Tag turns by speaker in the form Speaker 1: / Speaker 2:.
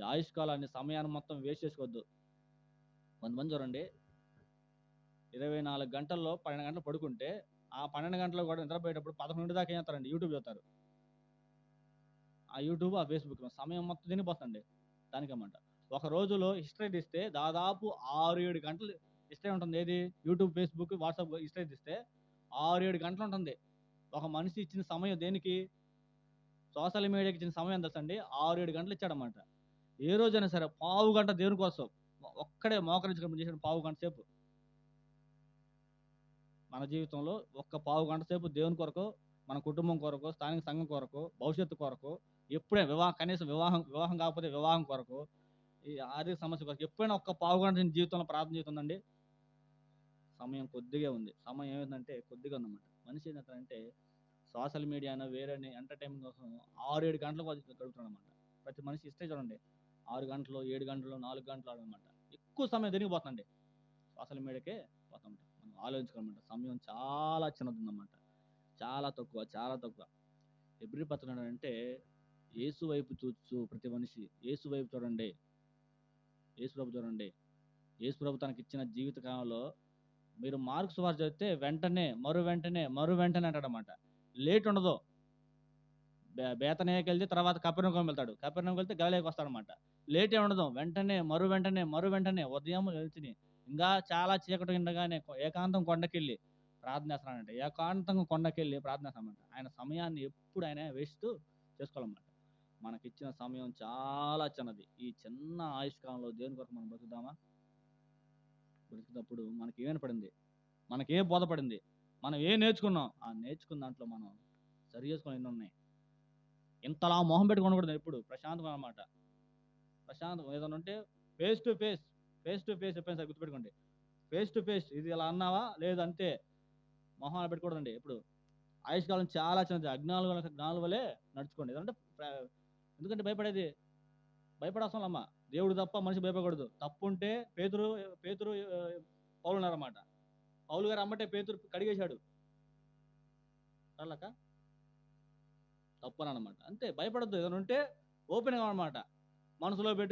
Speaker 1: ఆయుష్కాలాన్ని సమయాన్ని మొత్తం వేస్ట్ చేసుకోవద్దు. కొంతమంది చూడండి. ఇరవై నాలుగు గంటల్లో పన్నెండు గంటలు పడుకుంటే ఆ పన్నెండు గంటలు కూడా నిద్రపోయేటప్పుడు పదకొండు దాకా ఏం చేస్తారండి? యూట్యూబ్ చూస్తారు. ఆ యూట్యూబ్ ఆ ఫేస్బుక్ సమయం మొత్తం తినిపోతుంది దానికమాట ఒక రోజులో హిస్టరీ తీస్తే దాదాపు ఆరు ఏడు గంటలు హిస్టరీ ఉంటుంది. ఏది? యూట్యూబ్ ఫేస్బుక్ వాట్సాప్ హిస్టరీ తీస్తే ఆరు ఏడు గంటలు ఉంటుంది. ఒక మనిషి ఇచ్చిన సమయం దేనికి? సోషల్ మీడియాకి ఇచ్చిన సమయం తెలుసా అండి? ఆరు ఏడు గంటలు ఇచ్చాడన్నమాట. ఏ రోజైనా సరే పావు గంట దేవుని కోసం? ఒక్కడే మోకరించుకుని చేసిన పావు గంట సేపు. మన జీవితంలో ఒక్క పావు గంట సేపు దేవుని కొరకు మన కుటుంబం కొరకు స్థానిక సంఘం కొరకు భవిష్యత్తు కొరకు ఎప్పుడైనా వివాహం కనీసం వివాహం వివాహం కాకపోతే వివాహం కొరకు ఈ ఆర్థిక సమస్య కొరకు ఎప్పుడైనా ఒక్క పావు గంట జీవితంలో ప్రార్థన చేస్తుందండి? సమయం కొద్దిగా ఉంది. సమయం ఏమిటంటే కొద్దిగా ఉందన్నమాట. మనిషి ఏంటంటే సోషల్ మీడియా వేరే ఎంటర్టైన్మెంట్ కోసం ఆరు ఏడు గంటలు గడుపుతున్నాడు అనమాట ప్రతి మనిషి ఇస్తే చూడండి. ఆరు గంటలు ఏడు గంటలు నాలుగు గంటలు అనమాట ఎక్కువ సమయం తిరిగిపోతుందండి సోషల్ మీడియాకే పోతామంట మనం ఆలోచించుకోనమాట సమయం చాలా చిన్నదన్నమాట చాలా తక్కువ చాలా తక్కువ. ఎబ్రి పత్రం అంటే ఏసు వైపు చూచు ప్రతి మనిషి. ఏసు వైపు చూడండి. ఏసు ప్రభు చూడండి. ఏసు ప్రభు తనకి ఇచ్చిన జీవిత కాలంలో మీరు మార్క్స్ వారు చదివితే వెంటనే మరు వెంటనే మరు వెంటనే అంటాడనమాట లేట్ ఉండదు. బే- బేతనేకి వెళ్తే తర్వాత కపెర్నగం వెళ్తాడు. కపెర్నగం వెళ్తే గలిలోకి వస్తాడనమాట లేట్ ఉండదు. వెంటనే మరు వెంటనే మరు వెంటనే ఉదయం లేచిని ఇంకా చాలా చీకటి ఉండగానే ఏకాంతం కొండకెళ్ళి ప్రార్థన చేస్తానంట ఏకాంతంగా కొండకెళ్ళి ప్రార్థన చేస్తామంట ఆయన సమయాన్ని ఎప్పుడు ఆయన వేస్తూ చేసుకోవాలన్నమాట. మనకిచ్చిన సమయం చాలా చిన్నది. ఈ చిన్న ఆయుష్కాలంలో దేవుని కొరకు మనం బ్రతుకుదామా బ్రతికినప్పుడు మనకి ఏమైనా పడింది? మనకి ఏం బోధపడింది మనం ఏం నేర్చుకున్నాం? ఆ నేర్చుకున్న దాంట్లో మనం సరి చేసుకుని ఎన్ని ఉన్నాయి? ఇంతలా మొహం పెట్టుకోకూడదు ఎప్పుడు. ప్రశాంతంగా అనమాట ప్రశాంతం ఏదైనా ఉంటే face to face face to face చెప్పాను సార్ గుర్తుపెట్టుకోండి. ఫేస్ టు ఫేస్ ఇది ఇలా అన్నావా? లేదు అంతే మొహం అలా పెట్టుకోవడండి ఇప్పుడు ఆయుష్కాలం చాలా చిన్నది. అజ్ఞానులు వల్ల జ్ఞానుల నడుచుకోండి. ఎందుకంటే ఎందుకంటే భయపడేది? భయపడాల్సిన అమ్మ దేవుడు తప్ప మనిషి భయపడకూడదు. తప్పు ఉంటే పేతురు పేతురు పౌలు ఉన్నారన్నమాట. పౌలు గారు అమ్మటే పేతురు కడిగేశాడు. కళ్ళక తప్పు అనమాట అంతే భయపడద్దు. ఏదైనా ఉంటే ఓపెన్ అనమాట మనసులో పెట్టు